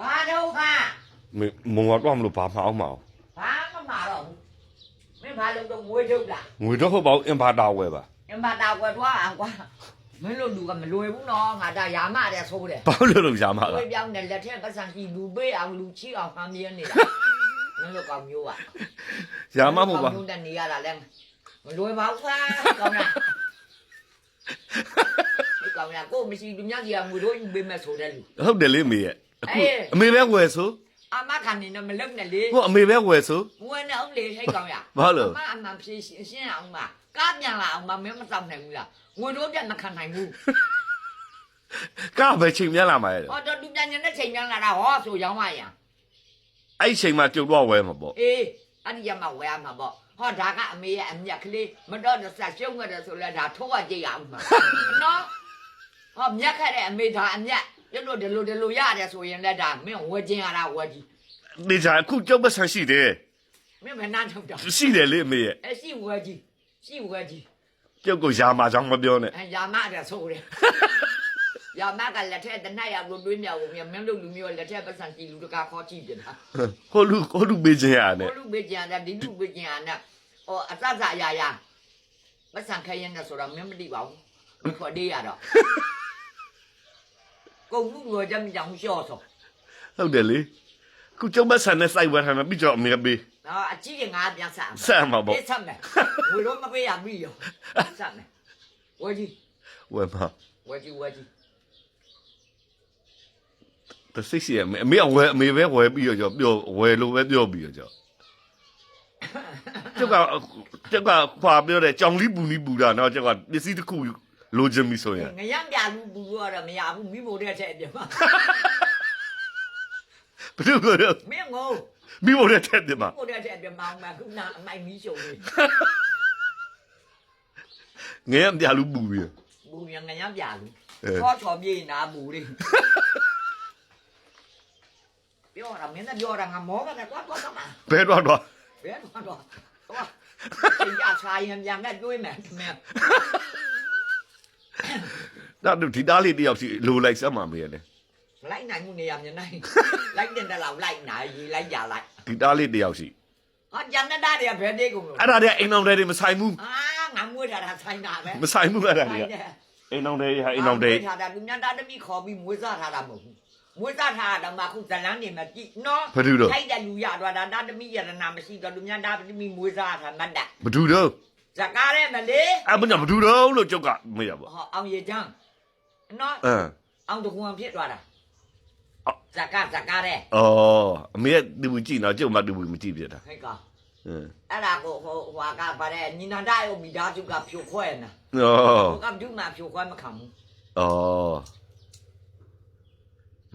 ဘာတော့ခါမေမုံကတော့မလို့ဘာမှအောင်မအောင်ဘာမှမတော့ဘူးမင်းဘာလို့တော့ငွေထုတ်လားငွေတော့ဟုတ်ပါဘူးအင်ဘာတာဝယ်ပါအမတာကွယ်တော့အောင်ကွာမင်းတို့လူကမလွယ်ဘူးနော်ငါဒါရာမတဲ့ဆိုးတယ်ဘာလို့လို့ရမှာဝေကပြောင်းတယ်လက်ထက်ပတ်စံကြီးလူပေးအောင်လူချီအောင်ဟမ်းမြင်းနေတာမင်းတို့ကောင်မျိုးอ่ะရမှာမဟုတ်ပါမျိုးနဲ့နေရတာလဲမလွယ်ပါဘူးကွာကောင်းလားဒီ ကောင်ကကိုမရှိလူများကြီးကငွေတို့ယူပေးမယ်ဆိုတဲ့လူဟုတ်တယ်လေမေရဲ့အခုအေးအမေပဲဝယ်ဆိုအမခံနေတော့မလုံနဲ့လေဟိုအမေပဲဝယ်ဆိုငွေနဲ့အောင်လေဟဲ့ကောင်ရဘာလို့အမအမှန်ဖြေရှင်းရှင်းအောင်ပါကားပြန်လာအောင်မမင်းမတောင်းနိုင်ဘူးလားငွေတို့ပြန်မခံနိုင်ဘူးကပဲချိန်မြလာမှာရဲ့ဟောတော့လူပြန်နေတဲ့ချိန်ပြန်လာတာဟောဆိုရောင်းပါရန်အဲ့ချိန်မှာကြုတ်တော့ဝယ်မှာပေါ့အေးအဲ့ဒီရမှာဝယ်ရမှာပေါ့ဟောဒါကအမေရဲ့အမြက်ကလေးမတော့တော့ဆက်ရှုံးခဲ့တယ်ဆိုလဲဒါထိုးရကြည့်ရအောင်မှာနော် ဟောမြက်ခက်တဲ့အမေဒါအမြက်ကျွတ်တို့ဒီလိုဒီလိုရတယ်ဆိုရင်လည်းဒါမင်းဝယ်ခြင်းရတာဝယ်ကြည့်နေကြအခုကြုတ်ပတ်ဆန်းရှိတယ်မင်းမနှမ်းထုတ်တော့ရှိတယ်လေအမေရဲ့အဲ့ရှိဝယ်ကြည့်ရှိဝယ်ကြည့်ကြုတ်ကိုရာမှာကြောင်းမပြောနဲ့အဲရာမတဲ့ဆိုတယ်ရာမကလက်ထက်တနက်ရောက်လို့တွေးမြောက်လို့မင်းတို့လူမျိုးလက်ထက်ပတ်စံကြည့်လူတကာခေါ်ကြည့်ပြန်တာဟိုလူဟိုလူပေးခြင်းရတယ်ဘလူဘေးကြံတဲ့ဒီလူဘေးကြံတဲ့ဟောအတဇာရာရာပတ်စံခဲရင်နဲ့ဆိုတော့မင်းမသိပါဘူးခေါ်သေးရတော့ ကုန်မှုရောကြမ်းကြောင်လျှော့ဆိုဟုတ်တယ်လေခုကြုတ်ပတ်ဆန်းနဲ့စိုက်ဝယ်ထားမှာပြီးတော့အမေပေးနော်အကြီးကငါပြန်ဆက်ဆက်မှာပေါ့အေးဆက်မယ်ဝေတော့မပေးရပြီရောဆက်မယ်ဝေကြီးဝယ်မှာဝေကြီးဝေကြီးတစိတ်ရှိရအမေအမေကဝယ်အမေပဲဝယ်ပြီးတော့ပြောဝယ်လို့ပဲပြောပြီးတော့ကြောက်ကျောက်ကကျောက်ကခွာပြောတယ်ကြောင်လီပူနီးပူတာနော်ကျောက်ကပစ္စည်းတစ်ခု လိုချင်ပြီဆိုရင်ငရမ်းပြလူပူတော့မရဘူးမိမို့တဲ့တဲ့ပြမဘယ်လိုလဲမင်းငိုမိဖို့တဲ့တဲ့တယ်မှာမို့တဲ့တဲ့ပြမအောင်မခုနအမိုက်မီးရှုံလေးငယ်ရပြလူပူပြီးဘူရငရမ်းပြလူအဲခေါ်ချော်ပြေးနာဘူလေးပြောတာမင်းလည်းပြောတာငါမောကနေကွာကွာကွာမဘဲတော့တော့ဘယ်တော့တော့တော့တင်ကြဆိုင်ရင်ပြန်နဲ့တွေးမယ်မင်း တော့ဒီသားလေးတယောက်စီလိုလိုက်စမ်းမှာမေးရတယ်လိုက်နိုင်မှုနေရမြင်နိုင်လိုက်တဲ့တော့လိုက်နိုင်ရေးလိုက်ကြလိုက်ဒီသားလေးတယောက်စီဟာဂျန်နတာတွေကဘယ်တေးကုန်လို့အဲ့ဒါတည်းအိမ်အောင်တွေမဆိုင်ဘူးအာငါမွေးထားတာဆိုင်တာပဲမဆိုင်ဘူးအဲ့ဒါတွေကအိမ်အောင်တွေဟာအိမ်အောင်တွေထားတာလူများတာတမိခေါ်ပြီးမွေးစားထားတာမဟုတ်ဘူးမွေးစားထားတာမှခုဇလန်းနေမှာကြည့်နော်ဘာလို့တော့ထိုက်တဲ့လူရတော့ဒါတာတမိယရနာမရှိတော့လူများတာတမိမွေးစားထားမှတ်တာဘဒူတော့ ဇကားရဲမလေးအဲ့မညာဘဒူတော့လို့ကြောက်ကမေးရပါဟောအောင်ရချမ်းနော်အမ်အောင်တကွန်ဖြစ်သွားတာအော်ဇကားဇကားရဲအော်အမေကဒီဘူးကြည့်နော်ကျုပ်မှဒီဘူးမကြည့်ပြတာဟဲ့ကောင်အင်းအဲ့ဒါကိုဟိုဟွာကပါတဲ့ညီနန္ဒရုပ်မိသားစုကဖြိုခွဲနေအော်ဟိုကဒုမဖြိုခွဲမခံဘူးအော်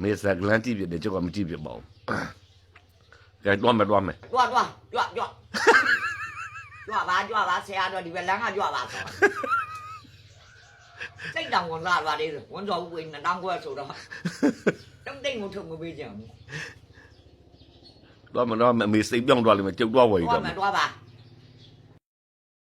မေစကလန်ကြည့်ပြတယ်ကျုပ်ကမကြည့်ပြပါဘူးကဲတော့မယ်တော့မယ်ကြွားကြွားကြွားကြွား ကြွားပါကြွားပါဆရာတော်ဒီဘက်လမ်းကကြွားပါဆိုစိတ်တောင်ဝင်လာပါလေဝန်တော်ဦးဝင်နှစ်တောင်းခွဲဆိုတော့တုံးတိတ်ကိုထုတ်မပေးကြဘူးတော့မတော့မယ်အမေစိတ်ပြောင်းသွားလိမ့်မယ်ကျုပ်တော့ဝယ်ကြွားတော့မမယ်ကြွားပါ